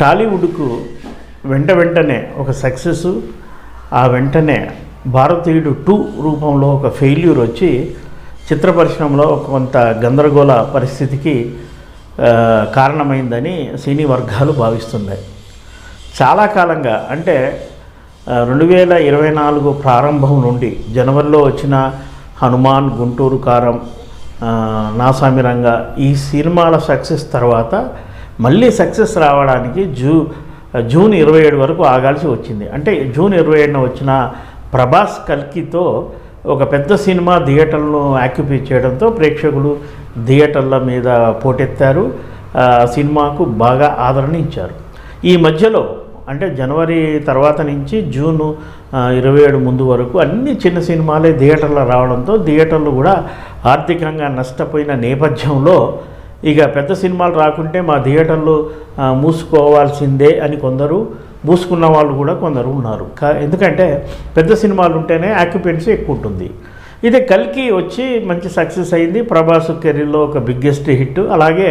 టాలీవుడ్కు వెంట వెంటనే ఒక సక్సెస్ ఆ వెంటనే భారతీయుడు టూ రూపంలో ఒక ఫెయిల్యూర్ వచ్చి చిత్ర పరిశ్రమలో కొంత గందరగోళ పరిస్థితికి కారణమైందని సినీ వర్గాలు భావిస్తున్నాయి. చాలా కాలంగా అంటే రెండు వేల ఇరవై నాలుగు ప్రారంభం నుండి జనవరిలో వచ్చిన హనుమాన్ గుంటూరు కారం ఆ, నాసామిరంగ ఈ సినిమాల సక్సెస్ తర్వాత మళ్ళీ సక్సెస్ రావడానికి జూ జూన్ ఇరవై ఏడు వరకు ఆగాల్సి వచ్చింది. అంటే జూన్ ఇరవై ఏడున వచ్చిన ప్రభాస్ కల్కితో ఒక పెద్ద సినిమా థియేటర్లను ఆక్యుపై చేయడంతో ప్రేక్షకులు థియేటర్ల మీద పోటెత్తారు. సినిమాకు బాగా ఆదరణ ఇచ్చారు. ఈ మధ్యలో అంటే జనవరి తర్వాత నుంచి జూను ఇరవై ఏడు ముందు వరకు అన్ని చిన్న సినిమాలే థియేటర్లో రావడంతో థియేటర్లు కూడా ఆర్థికంగా నష్టపోయిన నేపథ్యంలో ఇక పెద్ద సినిమాలు రాకుంటే మా థియేటర్లు మూసుకోవాల్సిందే అని కొందరు మూసుకున్న వాళ్ళు కూడా కొందరు ఉన్నారు. కా ఎందుకంటే పెద్ద సినిమాలు ఉంటేనే ఆక్యుపెన్సీ ఎక్కువ ఉంటుంది ఇది కల్కి వచ్చి మంచి సక్సెస్ అయింది. ప్రభాస్ కెరీర్లో ఒక బిగ్గెస్ట్ హిట్. అలాగే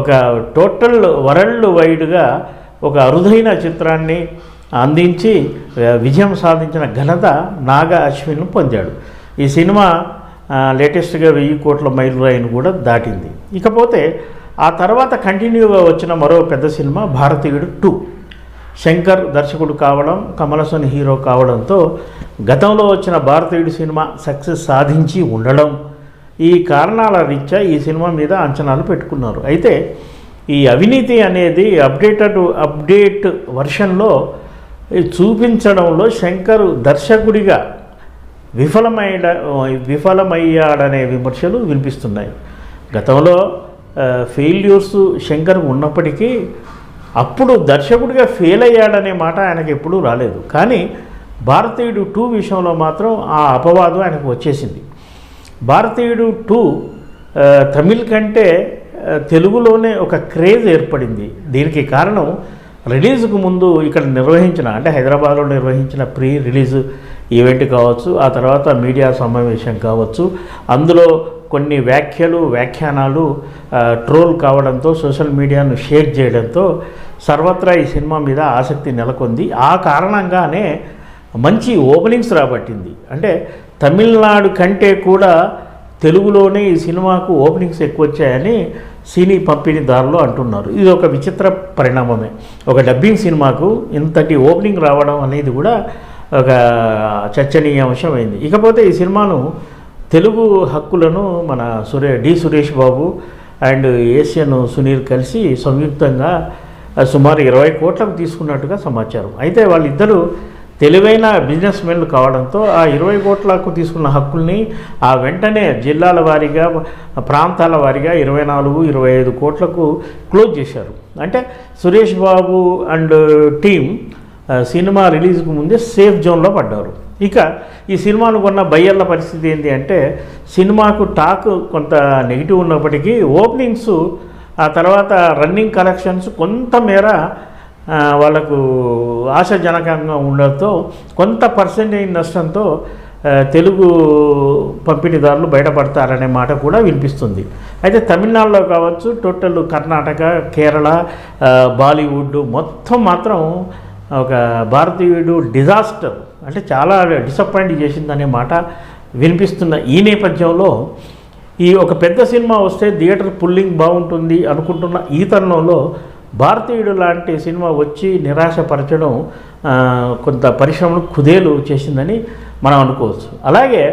ఒక టోటల్ వరల్డ్ వైడ్గా ఒక అరుదైన చిత్రాన్ని అందించి విజయం సాధించిన ఘనత నాగ అశ్విన్ పొందాడు. ఈ సినిమా లేటెస్ట్గా వెయ్యి కోట్ల మైలు రాయిని కూడా దాటింది. ఇకపోతే ఆ తర్వాత కంటిన్యూగా వచ్చిన మరో పెద్ద సినిమా భారతీయుడు టూ. శంకర్ దర్శకుడు కావడం కమలసన్ హీరో కావడంతో గతంలో వచ్చిన భారతీయుడు సినిమా సక్సెస్ సాధించి ఉండడం ఈ కారణాల రీత్యా ఈ సినిమా మీద అంచనాలు పెట్టుకున్నారు. అయితే ఈ అవినీతి అనేది అప్డేటెడ్ అప్డేట్ వర్షన్లో చూపించడంలో శంకర్ దర్శకుడిగా విఫలమైన విఫలమయ్యాడనే విమర్శలు వినిపిస్తున్నాయి. గతంలో ఫెయిల్యూర్స్ శంకర్ ఉన్నప్పటికీ అప్పుడు దర్శకుడిగా ఫెయిల్ అయ్యాడనే మాట ఆయనకు ఎప్పుడూ రాలేదు. కానీ భారతీయుడు టూ విషయంలో మాత్రం ఆ అపవాదం ఆయనకు వచ్చేసింది. భారతీయుడు టూ తమిళ్ కంటే తెలుగులోనే ఒక క్రేజ్ ఏర్పడింది. దీనికి కారణం రిలీజ్కు ముందు ఇక్కడ నిర్వహించిన అంటే హైదరాబాద్లో నిర్వహించిన ప్రీ రిలీజ్ ఈవెంట్ కావచ్చు ఆ తర్వాత మీడియా సమావేశం కావచ్చు. అందులో కొన్ని వ్యాఖ్యలు వ్యాఖ్యానాలు ట్రోల్ కావడంతో సోషల్ మీడియాను షేర్ చేయడంతో సర్వత్రా ఈ సినిమా మీద ఆసక్తి నెలకొంది. ఆ కారణంగానే మంచి ఓపెనింగ్స్ రాబట్టింది. అంటే తమిళనాడు కంటే కూడా తెలుగులోనే ఈ సినిమాకు ఓపెనింగ్స్ ఎక్కువ వచ్చాయని సినీ పంపిణీదారులు అంటున్నారు. ఇది ఒక విచిత్ర పరిణామమే. ఒక డబ్బింగ్ సినిమాకు ఇంతటి ఓపెనింగ్ రావడం అనేది కూడా ఒక చర్చనీయాంశం అయింది ఇకపోతే ఈ సినిమాను తెలుగు హక్కులను మన సురే D Suresh Babu and Asian Sunil కలిసి సంయుక్తంగా సుమారు ఇరవై కోట్లకు తీసుకున్నట్టుగా సమాచారం. అయితే వాళ్ళిద్దరూ తెలివైన బిజినెస్ మెన్లు కావడంతో ఆ ఇరవై కోట్లకు తీసుకున్న హక్కుల్ని ఆ వెంటనే జిల్లాల వారీగా ప్రాంతాల వారీగా ఇరవై నాలుగు ఇరవై ఐదు కోట్లకు క్లోజ్ చేశారు. అంటే Suresh Babu and team cinema రిలీజ్కు ముందే సేఫ్ జోన్లో పడ్డారు. ఇక ఈ సినిమాను కొన్న బయ్యర్ల పరిస్థితి ఏంటి అంటే సినిమాకు టాక్ కొంత నెగిటివ్ ఉన్నప్పటికీ ఓపెనింగ్స్ ఆ తర్వాత రన్నింగ్ కలెక్షన్స్ కొంతమేర వాళ్ళకు ఆశాజనకంగా ఉండడంతో కొంత పర్సెంటేజ్ నష్టంతో తెలుగు పంపిణీదారులు బయటపడతారనే మాట కూడా వినిపిస్తుంది. అయితే తమిళనాడులో కావచ్చు టోటల్ కర్ణాటక కేరళ బాలీవుడ్ మొత్తం మాత్రం ఒక భారతీయుడు డిజాస్టర్ అంటే చాలా డిసప్పాయింట్ చేసిందనే మాట వినిపిస్తున్న ఈ నేపథ్యంలో ఈ ఒక పెద్ద సినిమా వస్తే థియేటర్ పుల్లింగ్ బాగుంటుంది అనుకుంటున్న ఈ తరుణంలో భారతీయుడు లాంటి సినిమా వచ్చి నిరాశపరచడం కొంత పరిశ్రమను కుదేలు చేసిందని మనం అనుకోవచ్చు. అలాగే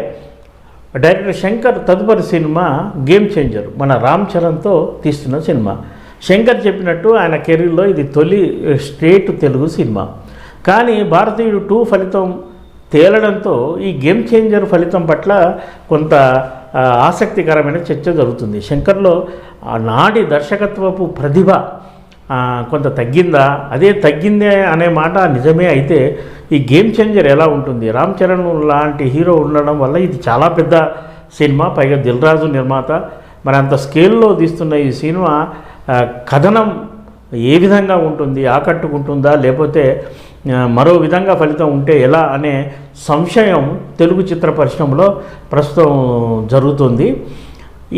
డైరెక్టర్ శంకర్ తదుపరి సినిమా గేమ్ చేంజర్ మన రామ్ చరణ్తో తీస్తున్న సినిమా. శంకర్ చెప్పినట్టు ఆయన కెరీర్లో ఇది తొలి స్టేట్ తెలుగు సినిమా. కానీ భారతీయుడు టూ ఫలితం తేలడంతో ఈ గేమ్ చేంజర్ ఫలితం పట్ల కొంత ఆసక్తికరమైన చర్చ జరుగుతుంది. శంకర్లో ఆ నాటి దర్శకత్వపు ప్రతిభ కొంత తగ్గిందా? అదే తగ్గిందే అనే మాట నిజమే అయితే ఈ గేమ్ చేంజర్ ఎలా ఉంటుంది? రామ్ చరణ్ లాంటి హీరో ఉండడం వల్ల ఇది చాలా పెద్ద సినిమా పైగా దిల్ రాజు నిర్మాత. మరి అంత స్కేల్లో తీస్తున్న ఈ సినిమా కథనం ఏ విధంగా ఉంటుంది ఆకట్టుకుంటుందా లేకపోతే మరో విధంగా ఫలితం ఉంటే ఎలా అనే సంశయం తెలుగు చిత్ర పరిశ్రమలో ప్రస్తుతం జరుగుతుంది.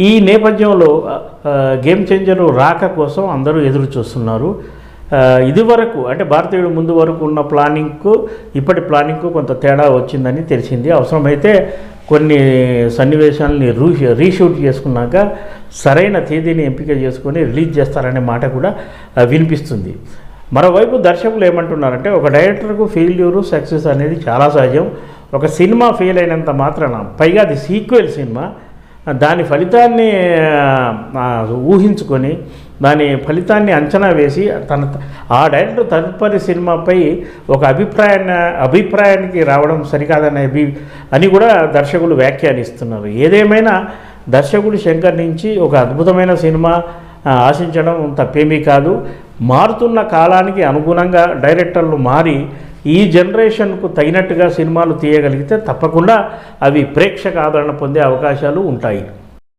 ఈ నేపథ్యంలో గేమ్ చేంజర్ రాక కోసం అందరూ ఎదురు చూస్తున్నారు ఇది వరకు అంటే భారతీయుడు ముందు వరకు ఉన్న ప్లానింగ్కు ఇప్పటి ప్లానింగ్కు కొంత తేడా వచ్చిందని తెలిసింది. అవసరమైతే కొన్ని సన్నివేశాలని రూ రీషూట్ చేసుకున్నాక సరైన తేదీని ఎంపిక చేసుకొని రిలీజ్ చేస్తారనే మాట కూడా వినిపిస్తుంది. మరోవైపు దర్శకులు ఏమంటున్నారంటే ఒక డైరెక్టర్కు ఫెయిల్యూరు సక్సెస్ అనేది చాలా సహజం. ఒక సినిమా ఫెయిల్ అయినంత మాత్రాన పైగా అది సీక్వెల్ సినిమా దాని ఫలితాన్ని ఊహించుకొని దాని ఫలితాన్ని అంచనా వేసి తన ఆ డైరెక్టర్ తదుపరి సినిమాపై ఒక అభిప్రాయాన్ని అభిప్రాయానికి రావడం సరికాదనే అభి అని కూడా దర్శకులు వ్యాఖ్యానిస్తున్నారు. ఏదేమైనా దర్శకుడు శంకర్ నుంచి ఒక అద్భుతమైన సినిమా ఆశించడం తప్పేమీ కాదు. మారుతున్న కాలానికి అనుగుణంగా డైరెక్టర్లు మారి ఈ జనరేషన్కు తగినట్టుగా సినిమాలు తీయగలిగితే తప్పకుండా అవి ప్రేక్షక ఆదరణ పొందే అవకాశాలు ఉంటాయి.